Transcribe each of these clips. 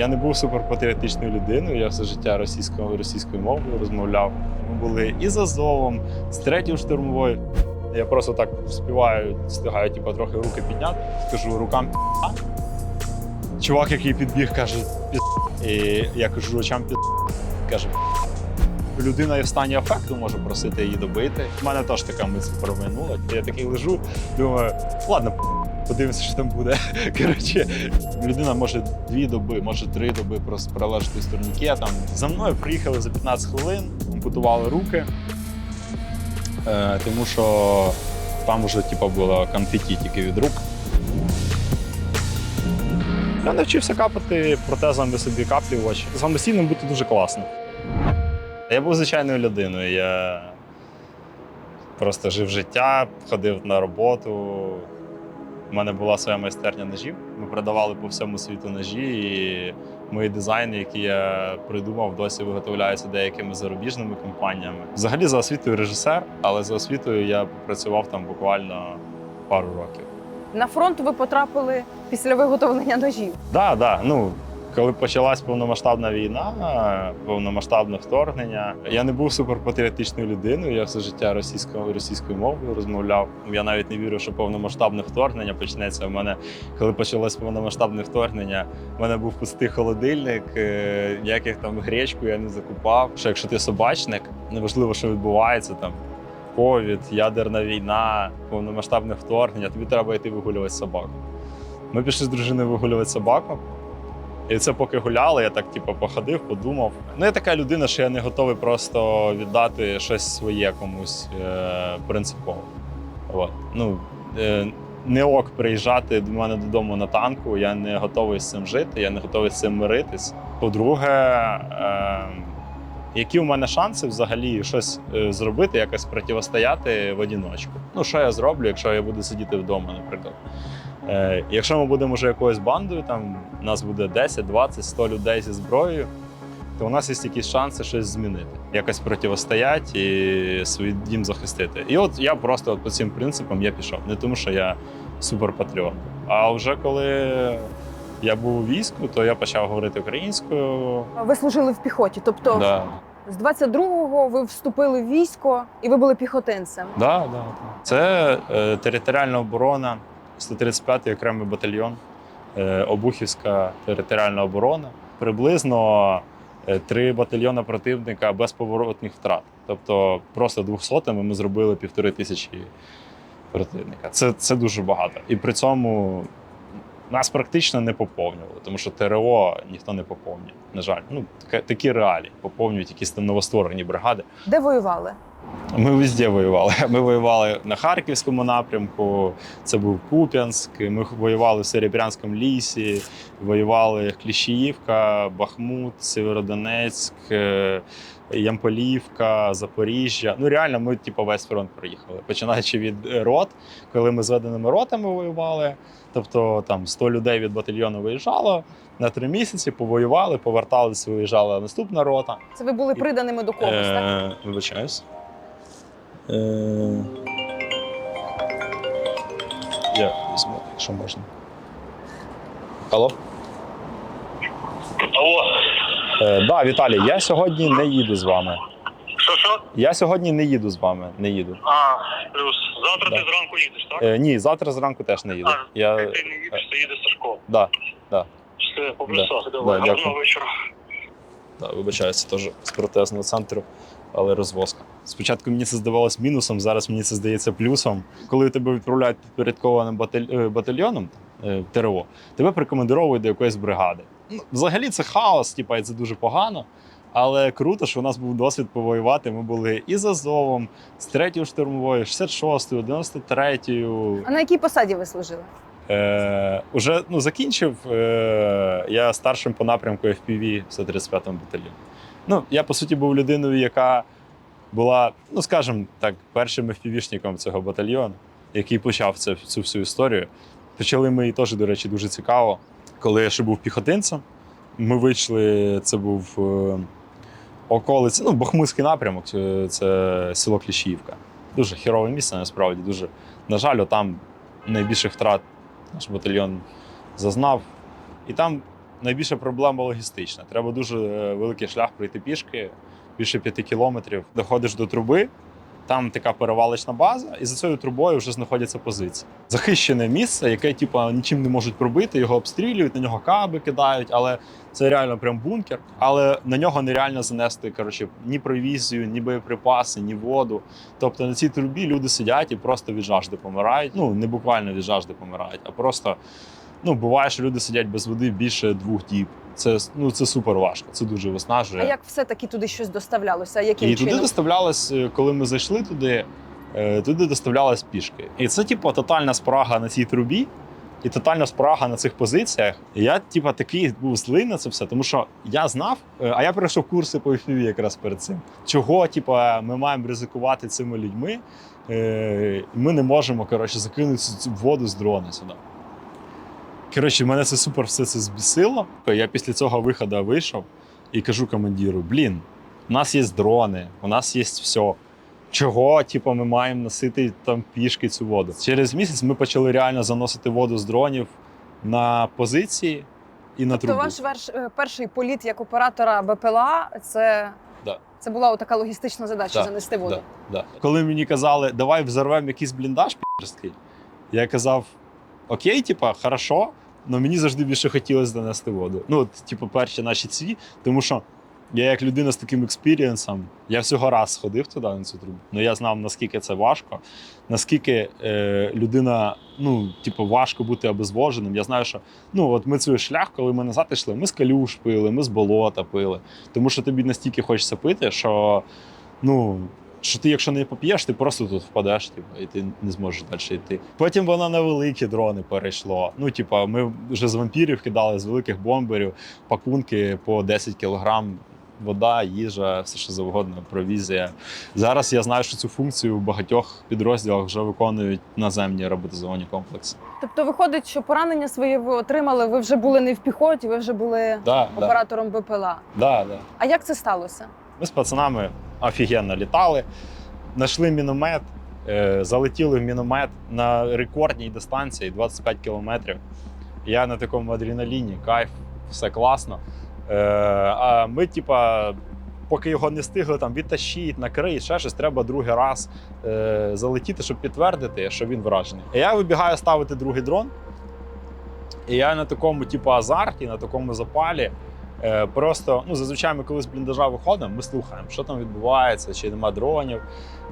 Я не був суперпатріотичною людиною. Я все життя російською російською мовою розмовляв. Ми були і з Азовом, з третьою штурмовою. Я просто так співаю, встигаю типу, трохи руки підняти, скажу рукам «пі***а». Чувак, який підбіг, каже «пі***». І я кажу очам «пі***». каже. Людина і в стані афекту може просити її добити. У мене теж така мисль промайнула. Я такий лежу, думаю, ладно, подивимося, що там буде. Коротше, людина може дві доби, може три доби пролежати з турнікетом. За мною приїхали за 15 хвилин, ампутували руки, е, тому що там вже типу, було конфеті тільки від рук. Я навчився капати протезами собі каплі в очі. Самостійним бути дуже класно. Я був звичайною людиною. Я просто жив життя, ходив на роботу. У мене була своя майстерня ножів. Ми продавали по всьому світу ножі, і мої дизайни, які я придумав, досі виготовляються деякими зарубіжними компаніями. Взагалі за освітою режисер, але за освітою я працював там буквально пару років. На фронт ви потрапили після виготовлення ножів. Да, да. Ну, коли почалась повномасштабна війна, повномасштабне вторгнення, я не був суперпатріотичною людиною. Я все життя російською російською мовою розмовляв. Я навіть не вірив, що повномасштабне вторгнення почнеться. У мене, коли почалось повномасштабне вторгнення, у мене був пустий холодильник, е, ніяких там гречку я не закупав. Що якщо ти собачник, неважливо, що відбувається там. Ковід, ядерна війна, повномасштабне вторгнення, тобі треба йти вигулювати собаку. Ми пішли з дружиною вигулювати собаку. І це поки гуляли, я так типу, походив, подумав. Ну, я така людина, що я не готовий просто віддати щось своє комусь е- принципово. От. Ну, е- не ок приїжджати до мене додому на танку, я не готовий з цим жити, я не готовий з цим миритись. По-друге, е- які у мене шанси взагалі щось е, зробити, якось противостояти в одіночку? Ну, що я зроблю, якщо я буду сидіти вдома, наприклад. Е, якщо ми будемо вже якоюсь бандою, там нас буде 10, 20, 100 людей зі зброєю, то у нас є якісь шанси щось змінити, якось противостояти і свій дім захистити. І от я просто от по цим принципам я пішов. Не тому, що я суперпатріот. А вже коли я був у війську, то я почав говорити українською. Ви служили в піхоті, тобто Да. з 22-го ви вступили в військо і ви були піхотинцем. Да, да, да. Це е, територіальна оборона, 135-й окремий батальйон, е, Обухівська територіальна оборона. Приблизно е, три батальйони противника без поворотних втрат. Тобто просто 200 ми зробили півтори тисячі противника. Це, це дуже багато. І при цьому нас практично не поповнювали, тому що ТРО ніхто не поповнює. На жаль, ну такі реалії поповнюють якісь там новостворені бригади. Де воювали? Ми везде воювали. Ми воювали на Харківському напрямку, це був Куп'янськ. Ми воювали в Серебрянському лісі, воювали Кліщіївка, Бахмут, Сєвєродонецьк, е, Ямполівка, Запоріжжя. Ну реально, ми типу, весь фронт проїхали. Починаючи від рот, коли ми з веденими ротами воювали. Тобто там 100 людей від батальйону виїжджало на три місяці, повоювали, поверталися, виїжджала наступна рота. Це ви були приданими до когось, так? Е, Вибачаюсь. Е, Я візьму, якщо можна. Алло? Алло, Е, да, Віталій, я сьогодні не їду з вами. що що? Я сьогодні не їду з вами. Не їду. А, плюс. Завтра Да. ти зранку їдеш, так? Е, ні, завтра зранку теж не їду. А, Я... Ти не їдеш, то їде Сашко. Да, Все, по Да, плюсах, да, давай. дякую. Гарного вечора. да, вибачаюся, теж з протезного центру, але розвозка. Спочатку мені це здавалось мінусом, зараз мені це здається плюсом. Коли тебе відправляють підпорядкованим е, батальйоном е, ТРО, тебе прикомандировують до якоїсь бригади. Ну, взагалі це хаос, типа, і це дуже погано. Але круто, що у нас був досвід повоювати. Ми були і з Азовом, з 3-ї штурмової, 66-ю, 93-ю. А на якій посаді ви служили? Е, уже ну, закінчив е, я старшим по напрямку FPV в 135-му батальйоні. Ну, я, по суті, був людиною, яка була, ну скажімо так, першим FPV-шником цього батальйону, який почав це, цю всю історію. Почали ми її теж, до речі, дуже цікаво. Коли я ще був піхотинцем, ми вийшли, це був е, околиці, ну, Бахмутський напрямок, це, це село Кліщіївка. Дуже хірове місце, насправді. Дуже, на жаль, там найбільших втрат наш батальйон зазнав. І там найбільша проблема логістична. Треба дуже е, великий шлях пройти пішки, більше п'яти кілометрів. Доходиш до труби, там така перевалочна база, і за цією трубою вже знаходяться позиції. Захищене місце, яке типу, нічим не можуть пробити, його обстрілюють, на нього каби кидають, але це реально прям бункер. Але на нього нереально занести коротше, ні провізію, ні боєприпаси, ні воду. Тобто на цій трубі люди сидять і просто від жажди помирають. Ну не буквально від жажди помирають, а просто ну буває, що люди сидять без води більше двох діб. Це ну це супер важко. Це дуже виснажує. А як все-таки туди щось доставлялося? Яким І туди доставлялось, е, коли ми зайшли туди, е, туди доставлялось пішки. І це, типу, тотальна спрага на цій трубі. І тотальна спрага на цих позиціях. І я, типа, такий був злий на це все, тому що я знав, е, а я пройшов курси по FPV якраз перед цим. Чого, типа, ми маємо ризикувати цими людьми, ми не можемо коротше, закинути воду з дрона сюди. Коротше, мене це супер все це збісило. Я після цього виходу вийшов і кажу командиру: блін, у нас є дрони, у нас є все. Чого, типу, ми маємо носити там пішки цю воду? Через місяць ми почали реально заносити воду з дронів на позиції і на Тобто трубу. ваш е, перший політ як оператора БПЛА це, Да. це була така логістична задача Да, занести воду. Да, да. Коли мені казали, давай взорвемо якийсь бліндаж пі***рський, я казав: окей, типа, хорошо, але мені завжди більше хотілося донести воду. Ну, от, типу, перші наші ці, тому що я як людина з таким експірієнсом, я всього раз сходив туди на цю трубу. Ну я знав, наскільки це важко, наскільки е, людина, ну, типу, важко бути обезвоженим. Я знаю, що ну, от ми цей шлях, коли ми назад йшли, ми з калюш пили, ми з болота пили. Тому що тобі настільки хочеться пити, що ну. Що ти, якщо не поп'єш, ти просто тут впадеш, типу, і ти не зможеш далі йти. Потім воно на великі дрони перейшло. Ну, типу, ми вже з вампірів кидали з великих бомберів, пакунки по 10 кілограм, вода, їжа, все що завгодно, провізія. Зараз я знаю, що цю функцію в багатьох підрозділах вже виконують наземні роботизовані комплекси. Тобто виходить, що поранення своє ви отримали, ви вже були не в піхоті, ви вже були Да, да, оператором БПЛА. да, да. А як це сталося? Ми з пацанами офігенно літали, знайшли міномет, е, залетіли в міномет на рекордній дистанції 25 кілометрів. Я на такому адреналіні, кайф, все класно. Е, а ми, типа, поки його не встигли там відтащити, накрити, ще щось, треба другий раз е, залетіти, щоб підтвердити, що він вражений. Я вибігаю ставити другий дрон. І я на такому, типу, азарті, на такому запалі. Е, Просто ну зазвичай ми коли з бліндажа виходимо, ми слухаємо, що там відбувається, чи нема дронів.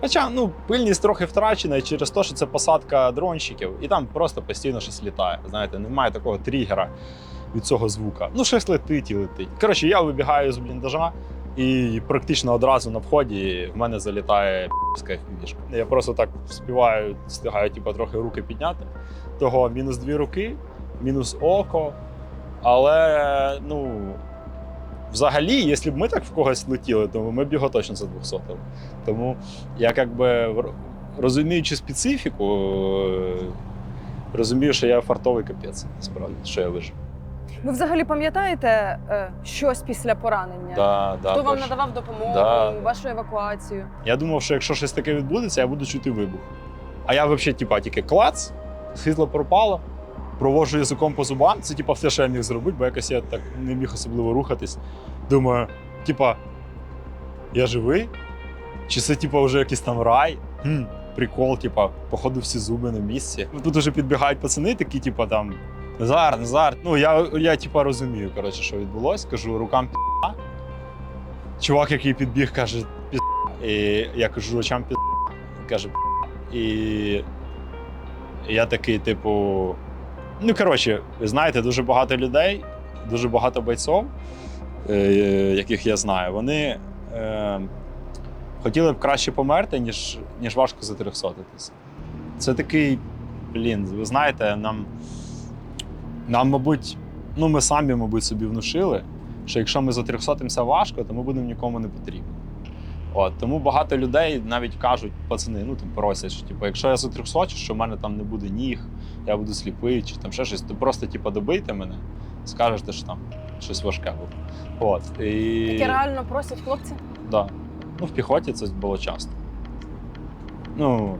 Хоча ну пильність трохи втрачена через те, що це посадка дронщиків, і там просто постійно щось літає. Знаєте, немає такого тригера від цього звука. Ну, щось летить і летить. Коротше, я вибігаю з бліндажа, і практично одразу на вході в мене залітає піська фінішка. Я просто так співаю, встигаю, типу, трохи руки підняти. Того мінус дві руки, мінус око. Але ну. Взагалі, якщо б ми так в когось летіли, то ми б його точно за 200 Тому я як би розуміючи специфіку, е, розумію, що я фартовий капець, насправді, що я вижив. Ви взагалі пам'ятаєте е, щось після поранення? Да, да, Хто вам точно. надавав допомогу, Да. вашу евакуацію? Я думав, що якщо щось таке відбудеться, я буду чути вибух. А я взагалі, типа, тільки клац, світло пропало, проводжу язиком по зубам. Це типа все, що я міг зробити, бо якось я так не міг особливо рухатись. Думаю, типа, я живий? Чи це типа вже якийсь там рай? Хм, прикол, типа, походу всі зуби на місці. Тут уже підбігають пацани, такі, типа там. Назар, Назар. Ну я, я типа розумію, коротше, що відбулося. Кажу, рукам пі***а. Чувак, який підбіг, каже, і я кажу, очам під каже, і я такий, типу. Ну, коротше, ви знаєте, дуже багато людей, дуже багато бойців, е, яких я знаю, вони е, хотіли б краще померти, ніж, ніж важко затрьохсотитися. Це такий, блін, ви знаєте, нам, нам, мабуть, ну, ми самі, мабуть, собі внушили, що якщо ми затрьохсотимося важко, то ми будемо нікому не потрібні. От, тому багато людей навіть кажуть, пацани, ну там просять, що типу, якщо я за 300, що в мене там не буде ніг, я буду сліпий, чи там ще щось, то просто типу, добийте мене, скажете, що там щось важке було. От, і... Таке реально просять хлопці? Да. Ну, в піхоті це було часто. Ну,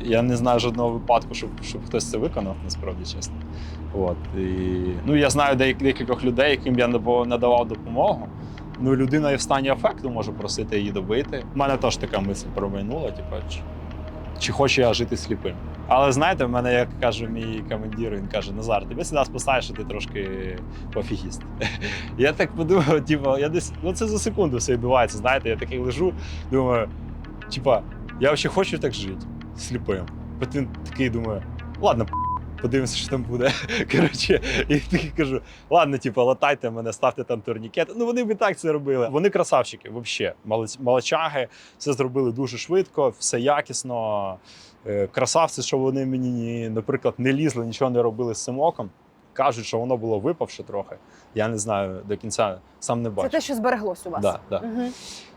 я не знаю жодного випадку, щоб, щоб хтось це виконав, насправді чесно. От, і, ну, я знаю декількох людей, яким я надавав допомогу. Ну, людина і в стані афекту може просити її добити. У мене теж така мисль промайнула, типу, чи, чи хочу я жити сліпим. Але знаєте, в мене, як каже мій командир, він каже: Назар, тебе сюди спасаєш, що ти трошки пофігіст. Я так подумав, типу, я десь, ну це за секунду все відбувається. Знаєте, я такий лежу, думаю, типа, я взагалі хочу так жити сліпим. Потім такий думаю, ладно, подивимося, що там буде. Коротше, і кажу: ладно, типу, латайте мене, ставте там турнікет. Ну вони б і так це робили. Вони красавчики, взагалі. Молодчаги, все зробили дуже швидко, все якісно. Е, Красавці, що вони мені, наприклад, не лізли, нічого не робили з цим оком. Кажуть, що воно було випавше трохи. Я не знаю до кінця, сам не Це те, що збереглось у вас. Да, да. Угу.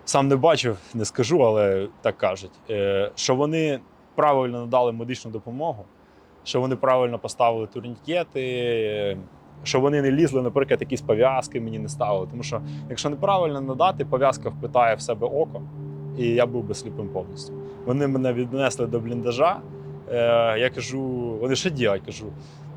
Сам не бачив, не скажу, але так кажуть. Е, Що вони правильно надали медичну допомогу, що вони правильно поставили турнікети, що вони не лізли, наприклад, якісь пов'язки мені не ставили. Тому що, якщо неправильно надати, пов'язка впитає в себе око, і я був би сліпим повністю. Вони мене віднесли до бліндажа. Е, Я кажу, вони що діють? Кажу,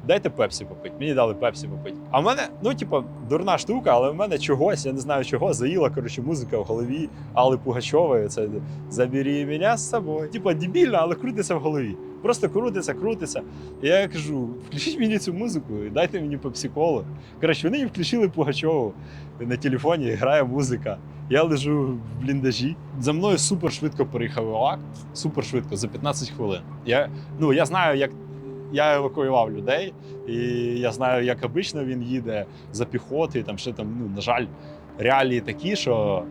дайте пепсі попити. Мені дали пепсі попити. А в мене, ну, типу, дурна штука, але в мене чогось, я не знаю чого, заїла коротше, музика в голові Алли Пугачової. Це забері мене з собою. Типа дебільно, але крутиться в голові. Просто крутиться, крутиться. І я кажу: включіть мені цю музику і дайте мені попсиколу. Коротше, вони включили Пугачову на телефоні, грає музика. Я лежу в бліндажі. За мною супер швидко переїхав івак. Супер швидко, за 15 хвилин. Я, ну, я знаю, як я евакуював людей, і я знаю, як обично він їде за піхотою. Там ще там, ну, на жаль, реалії такі, що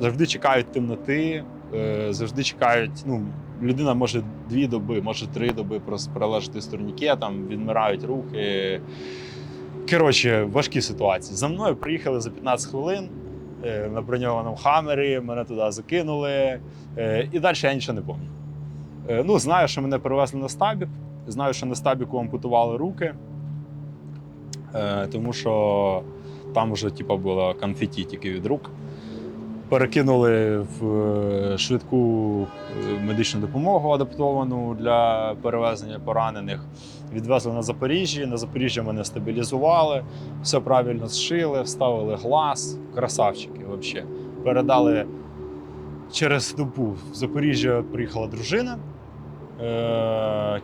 завжди чекають темноти, е, завжди чекають. Ну, людина може дві доби, може три доби пролежати з турнікетом, відмирають руки. Коротше, важкі ситуації. За мною приїхали за 15 хвилин е, на броньованому хамері, мене туди закинули. е, І далі я нічого не пам'ятаю. Ну, знаю, що мене перевезли на стабік. Знаю, що на стабіку ампутували руки, е, тому що там вже типу, було конфеті тільки від рук. Перекинули в е, швидку е, медичну допомогу адаптовану для перевезення поранених. Відвезли на Запоріжжя. На Запоріжжя мене стабілізували, все правильно зшили, вставили глаз. Красавчики взагалі. Передали через добу. В Запоріжжя приїхала дружина,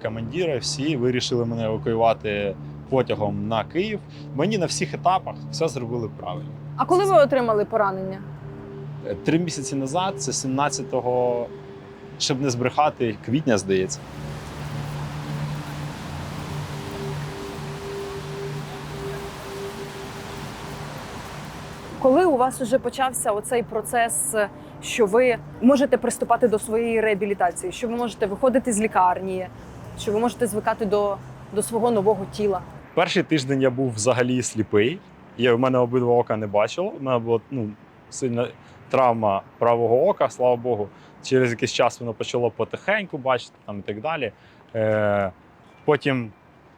командири, всі вирішили мене евакуювати потягом на Київ. Мені на всіх етапах все зробили правильно. А коли ви отримали поранення? Е, Три місяці назад, це 17-го, щоб не збрехати, квітня, здається. Коли у вас вже почався оцей процес, що ви можете приступати до своєї реабілітації, що ви можете виходити з лікарні, що ви можете звикати до, до свого нового тіла? Перший тиждень я був взагалі сліпий. Я, в мене обидва ока не бачило. У мене була ну, сильна травма правого ока, слава Богу. Через якийсь час воно почало потихеньку бачити там, і так далі. Е, потім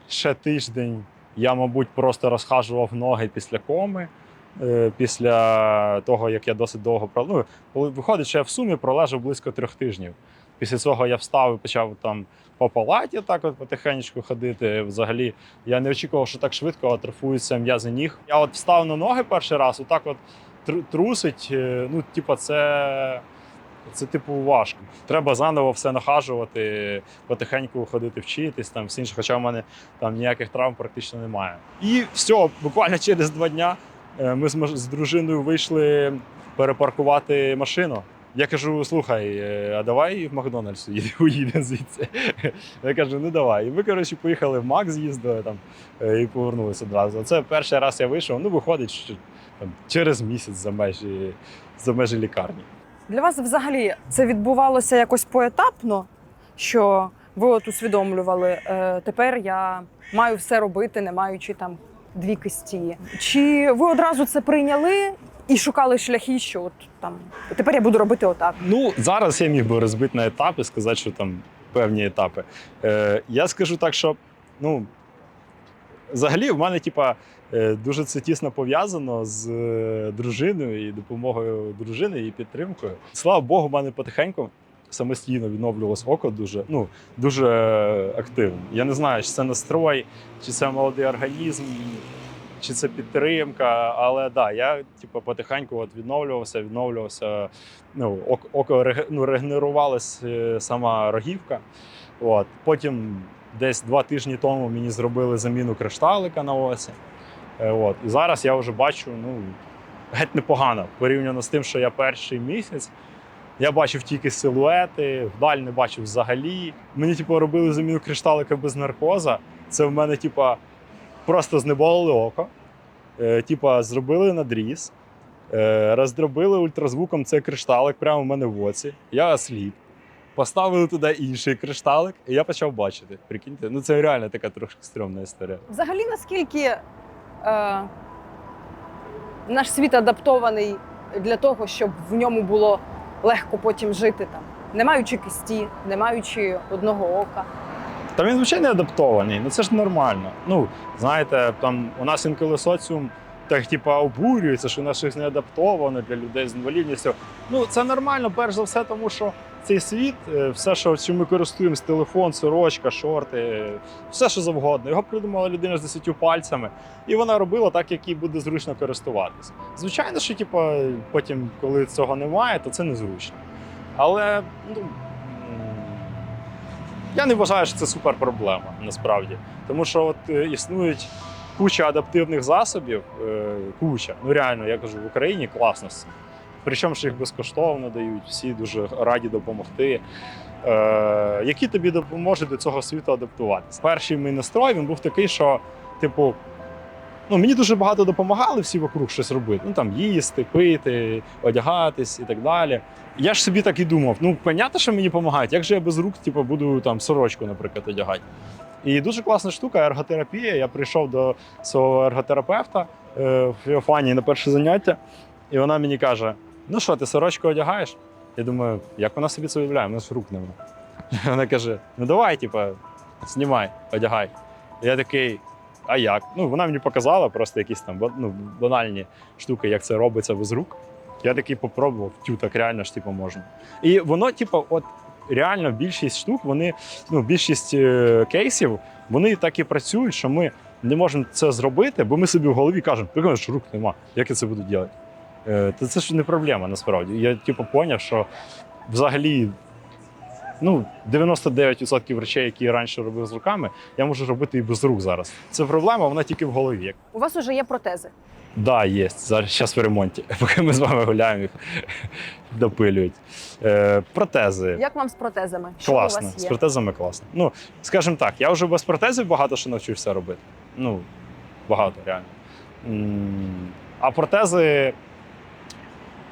ще тиждень я, мабуть, просто розхажував ноги після коми. Е, після того, як я досить довго про- ну, виходить, що я в сумі пролежав близько трьох тижнів. Після цього я встав і почав там по палаті так от потихеньку ходити. Взагалі, я не очікував, що так швидко атрофуються м'язи ніг. Я от встав на ноги перший раз, отак от трусить. е, Ну, типа, це. Це типу важко. Треба заново все нахажувати, потихеньку ходити вчитись, там все інше, хоча в мене там ніяких травм практично немає. І все, буквально через два дня ми з, з дружиною вийшли перепаркувати машину. Я кажу: слухай, е, а давай в Макдональдс їде- уїдемо звідси. Я кажу, ну давай. І ми, коротше, поїхали в Мак, з'їздили там е, і повернулися одразу. Це перший раз я вийшов. Ну, виходить, що там, через місяць за межі, за межі лікарні. Для вас взагалі це відбувалося якось поетапно, що ви от усвідомлювали, е, тепер я маю все робити, не маючи там дві кисті. Чи ви одразу це прийняли і шукали шляхи, що от там тепер я буду робити отак? Ну, зараз я міг би розбити на етапи, сказати, що там певні етапи. Е, я скажу так, що ну, взагалі в мене, типа, е, дуже це тісно пов'язано з е, дружиною і допомогою дружини і підтримкою. Слава Богу, в мене потихеньку самостійно відновлювалось око дуже, ну, дуже активно. Я не знаю, чи це настрой, чи це молодий організм, чи це підтримка. Але да, я типу, потихеньку от відновлювався, відновлювався. Ну, око, ну, регенерувалась е, сама рогівка. От. Потім десь два тижні тому мені зробили заміну кришталика на оці. Е, От. І зараз я вже бачу ну, геть непогано порівняно з тим, що я перший місяць. Я бачив тільки силуети, вдаль не бачив взагалі. Мені, типу, робили заміну кришталика без наркоза. Це в мене, типу, просто знеболили око. Е, типа, зробили надріз, е, роздробили ультразвуком цей кришталик прямо в мене в оці. Я осліп. Поставили туди інший кришталик, і я почав бачити. Прикиньте, ну це реально така трошки стрьомна історія. Взагалі, наскільки е, наш світ адаптований для того, щоб в ньому було легко потім жити там, не маючи кисті, не маючи одного ока. Та він звичайно адаптований, ну це ж нормально. Ну, знаєте, там у нас інколи соціум так, типа, обурюється, що у нас щось не адаптовано для людей з інвалідністю. Ну, це нормально, перш за все, тому що цей світ, е, все, що чим ми користуємось, телефон, сорочка, шорти, все, що завгодно. Його придумала людина з десятью пальцями, і вона робила так, як їй буде зручно користуватись. Звичайно, що типа, потім, коли цього немає, то це незручно. Але ну, я не вважаю, що це супер проблема насправді. Тому що от е, існують куча адаптивних засобів, е, куча. Ну реально, я кажу, в Україні класно. з цим. Причому що їх безкоштовно дають, всі дуже раді допомогти. Е, які тобі допоможуть до цього світу адаптуватися. Перший мій настрой він був такий, що, типу, ну, мені дуже багато допомагали всі вокруг щось робити. Ну там їсти, пити, одягатись і так далі. Я ж собі так і думав: ну, понятно, що мені допомагають, як же я без рук типу, буду там сорочку, наприклад, одягати. І дуже класна штука ерготерапія. Я прийшов до свого ерготерапевта е, в Феофанії на перше заняття, і вона мені каже: Ну що, ти сорочку одягаєш? Я думаю, як вона собі це уявляє, у нас рук немає. Вона каже: Ну давай, типа, знімай, одягай. Я такий. А як? Ну, вона мені показала просто якісь там ну, банальні штуки, як це робиться без рук. Я такий попробував, тю, так реально ж типу, можна. І воно, типу, от реально більшість штук, вони, ну, більшість е, кейсів, вони так і працюють, що ми не можемо це зробити, бо ми собі в голові кажемо, прикольно, що рук нема, як я це буду робити? Е, то це ж не проблема насправді. Я типу поняв, що взагалі. Ну, 99% речей, які я раніше робив з руками, я можу робити і без рук зараз. Це проблема, вона тільки в голові. У вас уже є протези. Да, є. Зараз зараз в ремонті. Поки ми з вами гуляємо, їх допилюють. Е, протези. Як вам з протезами? Що класно. у вас З протезами класно. Ну, скажімо так, я вже без протезів багато що навчився робити. Ну, багато, реально. А протези,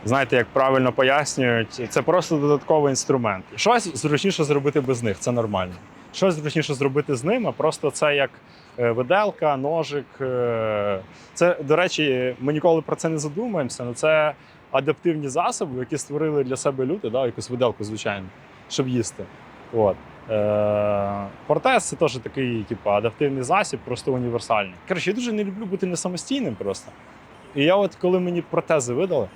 знаєте, як правильно пояснюють, це просто додатковий інструмент. Щось зручніше зробити без них, це нормально. Щось зручніше зробити з ними, просто це як е, виделка, ножик. е, Це, до речі, ми ніколи про це не задумуємося, але це адаптивні засоби, які створили для себе люди, да, якусь виделку, звичайно, щоб їсти. От. Е, Протез це теж такий, типу, адаптивний засіб, просто універсальний. Коротше, я дуже не люблю бути не самостійним просто. І я, от коли мені протези видали,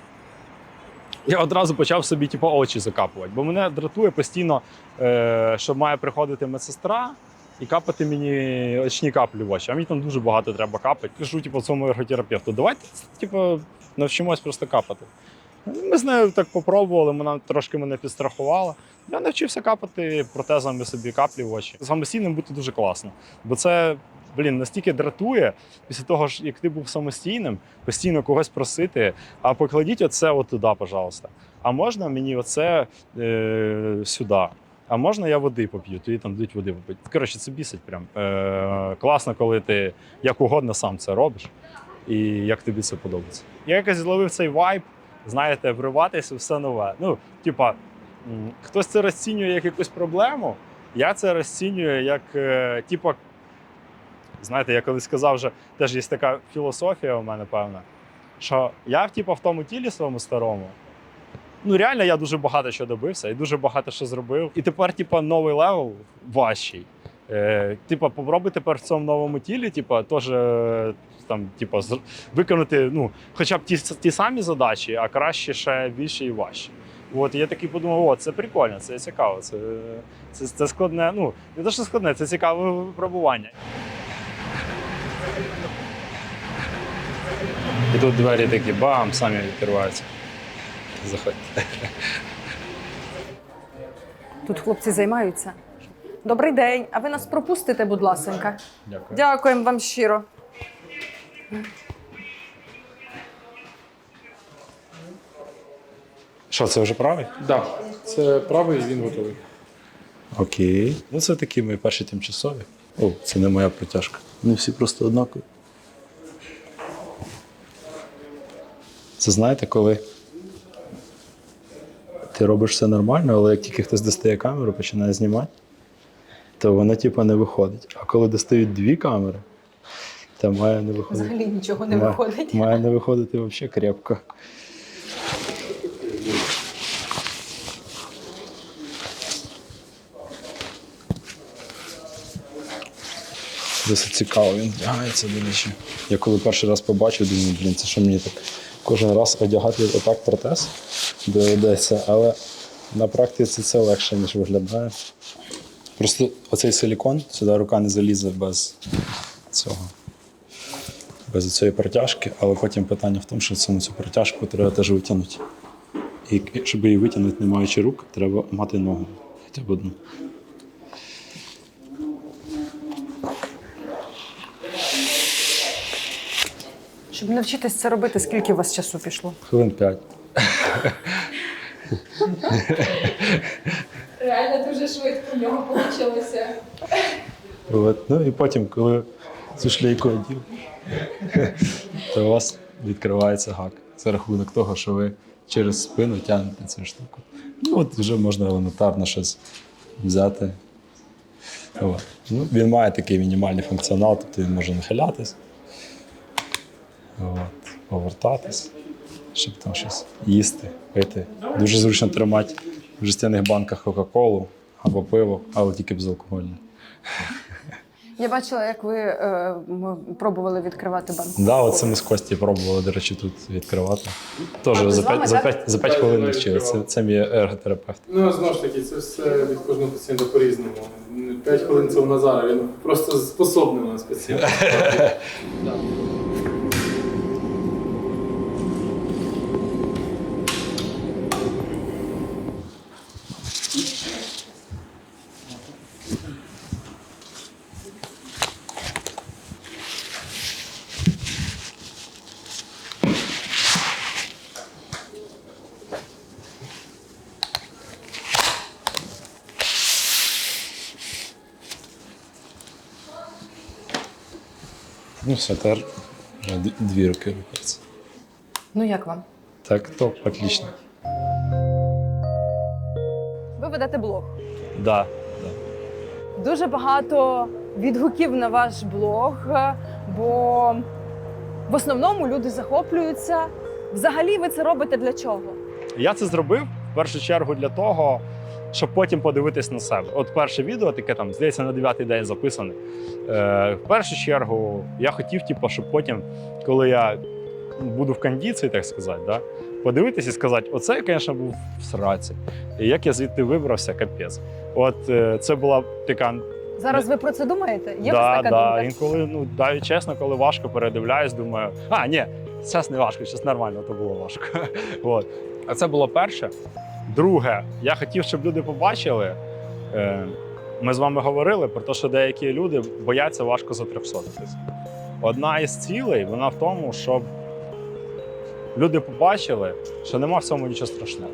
я одразу почав собі типу, очі закапувати, бо мене дратує постійно, е, що має приходити медсестра і капати мені очні каплі в очі. А мені там дуже багато треба капати. Кажу, типу, цьому ерготерапевту, давайте типу, навчимось просто капати. Ми з нею так попробували, вона трошки мене підстрахувала. Я навчився капати протезами собі каплі в очі. Самостійним бути дуже класно. Бо це, блін, настільки дратує після того, ж, як ти був самостійним, постійно когось просити, а покладіть оце от туди, пожалуйста. А можна мені оце е, сюди? А можна я води поп'ю? Тоді там дають води попити. Коротше, це бісить прям. Е, класно, коли ти як угодно сам це робиш, і як тобі це подобається. Я якось зловив цей вайб, знаєте, вриватися все нове. Ну, типа, хтось це розцінює як якусь проблему. Я це розцінюю як, е, типа, знаєте, я колись сказав, що теж є така філософія у мене певна, що я типа, в тому тілі своєму старому. Ну, реально, я дуже багато що добився і дуже багато що зробив. І тепер, типа, новий левел важчий. Е, типа, попробуй тепер в цьому новому тілі, типа, теж е, там, типа, виконати ну, хоча б ті, ті самі задачі, а краще ще більше і важче. От я такий подумав, о, це прикольно, це цікаво. Це, це, це складне. Ну, не те, що складне, це цікаве випробування. Тут двері такі бам, самі відкриваються. Заходьте. Тут хлопці займаються. Добрий день. А ви нас пропустите, будь ласенька. Дякую. Дякуємо вам щиро. Що, це вже правий? Так, це правий, він готовий. Окей. Ну, це такі мої перші тимчасові. О, це не моя протяжка. Вони всі просто однакові. Це знаєте, коли ти робиш все нормально, але як тільки хтось достає камеру, починає знімати, то воно типу не виходить. А коли достають дві камери, то має не виходити. Взагалі нічого не Має- виходить. Має не виходити взагалі крепко. Досить цікаво, він вдягається до речі. Я коли перший раз побачив, думаю, блін, це що мені так кожен раз одягати отак протез доведеться, але на практиці це легше, ніж виглядає. Просто оцей силікон, сюди рука не залізе без цього без цієї протяжки, але потім питання в тому, що цю цю протяжку треба теж витягнути. І щоб її витягнути, не маючи рук, треба мати ногу. Хоча б одну. Щоб навчитись це робити, скільки у вас часу пішло? Хвилин п'ять. Реально дуже швидко в нього вийшло. От. Ну і потім, коли цю шлейку одів, то у вас відкривається гак. За рахунок того, що ви через спину тягнете цю штуку. Ну, от вже можна елементарно щось взяти. От. Ну, він має такий мінімальний функціонал, тобто він може нахилятись, от, повертатись, щоб там щось їсти, пити. Дуже зручно тримати в жестяних банках Кока-Колу або пиво, але тільки безалкогольне. Я бачила, як ви е, пробували відкривати банку. Да, оце ми з Кості пробували, до речі, тут відкривати. Теж за вами, 5, за так? 5, за 5 хвилин навчили. Це, це мій ерготерапевт. Ну, знову ж таки, це все від кожного пацієнта по-різному. 5 хвилин це у Назара, він просто способний у нас пацієнт. Да. Вже дві руки рухаються. Ну як вам? Так, топ, отлично. Ви ведете блог. Да, Дуже багато відгуків на ваш блог, бо в основному люди захоплюються. Взагалі, ви це робите для чого? Я це зробив в першу чергу для того, щоб потім подивитись на себе. От перше відео, таке там, здається, на дев'ятий день записане. Е, в першу чергу я хотів, типу, щоб потім, коли я буду в кондиції, так сказати, да, подивитись і сказати, оце я, звісно, був в сраці. І як я звідти вибрався, капець. От е, це була така Зараз ви про це думаєте? Є да, така да. думка? Інколи, ну навіть чесно, коли важко передивляюсь, думаю, а ні, зараз не важко, зараз нормально, то було важко. От. А це було перше. Друге, я хотів, щоб люди побачили. Е, ми з вами говорили про те, що деякі люди бояться важко затрьохсотитись. Одна із цілей вона в тому, щоб люди побачили, що нема в цьому нічого страшного.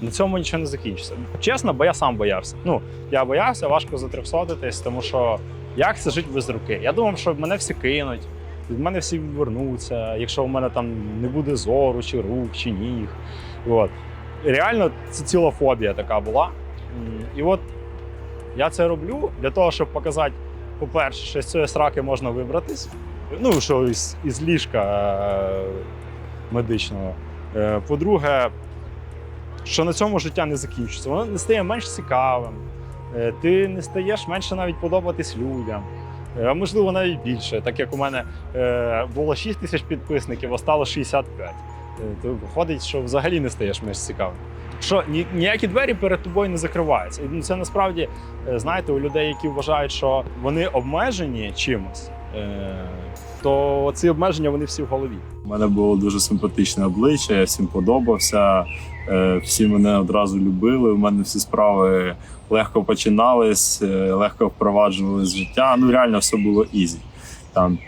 На цьому нічого не закінчиться. Чесно, бо я сам боявся. Ну, я боявся важко затрьохсотитись, тому що як це жити без руки? Я думав, що мене всі кинуть, від мене всі відвернуться, якщо в мене там не буде зору, чи рук, чи ніг. От. Реально, це ціла фобія така була. І от я це роблю для того, щоб показати, по-перше, що з цієї сраки можна вибратись. Ну, що із, із ліжка е, медичного. Е, По-друге, що на цьому життя не закінчиться. Воно не стає менш цікавим. Е, Ти не стаєш менше навіть подобатись людям. А можливо, навіть більше. Так як у мене було 6 тисяч підписників, а стало 65. Е, То виходить, що взагалі не стаєш менш цікавим. Що ні, ніякі двері перед тобою не закриваються. І ну, це насправді, е, знаєте, у людей, які вважають, що вони обмежені чимось, е, то ці обмеження вони всі в голові. У мене було дуже симпатичне обличчя, я всім подобався. Всі мене одразу любили. У мене всі справи легко починались, легко впроваджувались в життя. Ну реально все було ізі. Там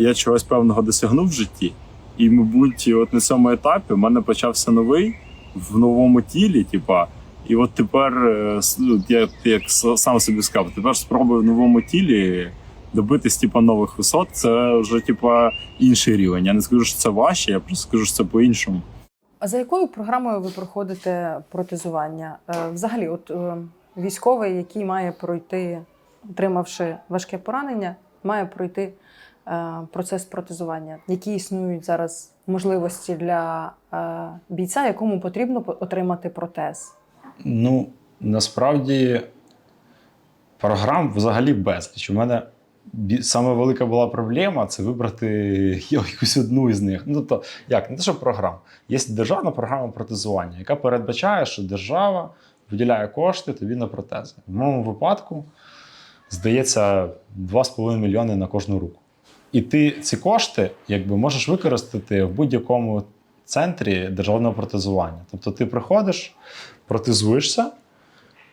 я чогось певного досягнув в житті, і, мабуть, от на цьому етапі у мене почався новий в новому тілі. Типа, і от тепер е, ну, я як сам собі сказав, тепер спробую в новому тілі добитись типа нових висот. Це вже типа інший рівень. Я не скажу, що це важче, я просто скажу, що це по-іншому. А за якою програмою ви проходите протезування? Е, Взагалі, от е, військовий, який має пройти, отримавши важке поранення, має пройти процес протезування. Які існують зараз можливості для е, бійця, якому потрібно отримати протез? Ну, насправді програм взагалі безліч. У мене саме велика була проблема це вибрати якусь одну із них. Ну, тобто, як, не те, що програм. Є державна програма протезування, яка передбачає, що держава виділяє кошти тобі на протези. В моєму випадку, здається, 2,5 мільйони на кожну руку. І ти ці кошти якби, можеш використати в будь-якому центрі державного протезування. Тобто ти приходиш, протезуєшся.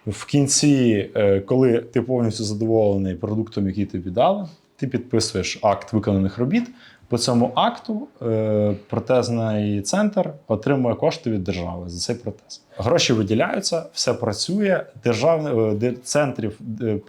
В кінці, е, коли ти повністю задоволений продуктом, який тобі дали, ти підписуєш акт виконаних робіт. По цьому акту е, протезний центр отримує кошти від держави за цей протез. Гроші виділяються, все працює. Державне е, центрів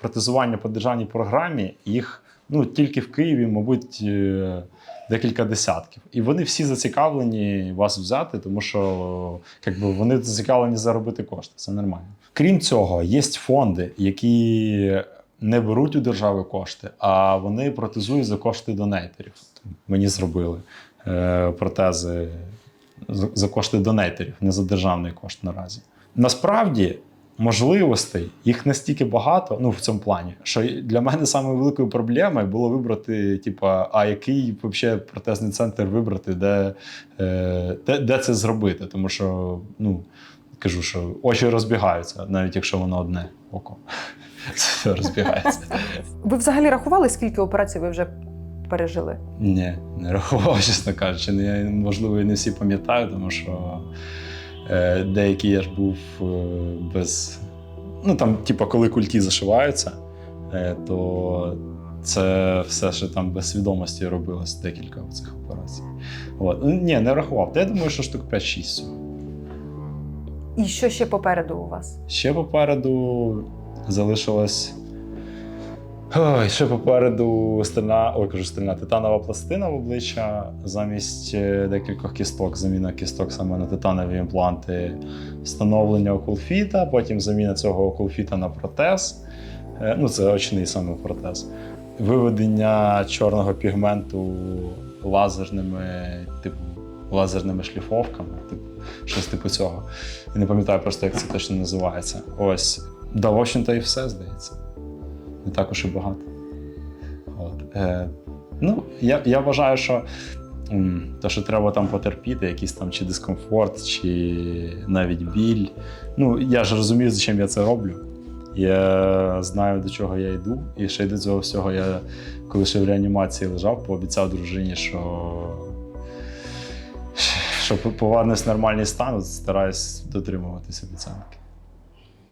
протезування по державній програмі їх ну тільки в Києві, мабуть, е, декілька десятків. І вони всі зацікавлені вас взяти, тому що якби, вони зацікавлені заробити кошти. Це нормально. Крім цього, є фонди, які не беруть у держави кошти, а вони протезують за кошти донейтерів. Мені зробили е, протези за- за кошти донейтерів, не за державний кошт наразі. Насправді. Можливостей їх настільки багато, ну в цьому плані, що для мене самою великою проблемою було вибрати, типа, а який взагалі протезний центр вибрати, де, е, де, де це зробити. Тому що, ну, кажу, що очі розбігаються, навіть якщо воно одне око. Це розбігається. Ви взагалі рахували, скільки операцій ви вже пережили? Ні, не рахував, чесно кажучи. Я, можливо, і не всі пам'ятаю, тому що деякі я ж був е, без. Ну там, типу, коли культі зашиваються, е, то це все ще там без свідомості робилось декілька цих операцій. От. Ну, Ні, не рахував. Та я думаю, що штук 5-6 всього. І що ще попереду у вас? Ще попереду залишилось. Ой, ще попереду стальна, ой, кажу, стальна титанова пластина в обличчя замість е, декількох кісток, заміна кісток саме на титанові імпланти, встановлення окулфіта, потім заміна цього окулфіта на протез. Е, Ну, це очний саме протез. Виведення чорного пігменту лазерними, типу, лазерними шліфовками, типу, щось типу цього. Я не пам'ятаю просто, як це точно називається. Ось. Да, в общем-то, і все, здається. Не так уж і багато. От. Е, ну, я, я вважаю, що те, що треба там потерпіти, якийсь там чи дискомфорт, чи навіть біль. Ну, я ж розумію, за чим я це роблю. Я знаю, до чого я йду. І ще й до цього всього я, коли ще в реанімації лежав, пообіцяв дружині, що що повернусь в нормальний стан, стараюсь дотримуватися обіцянки.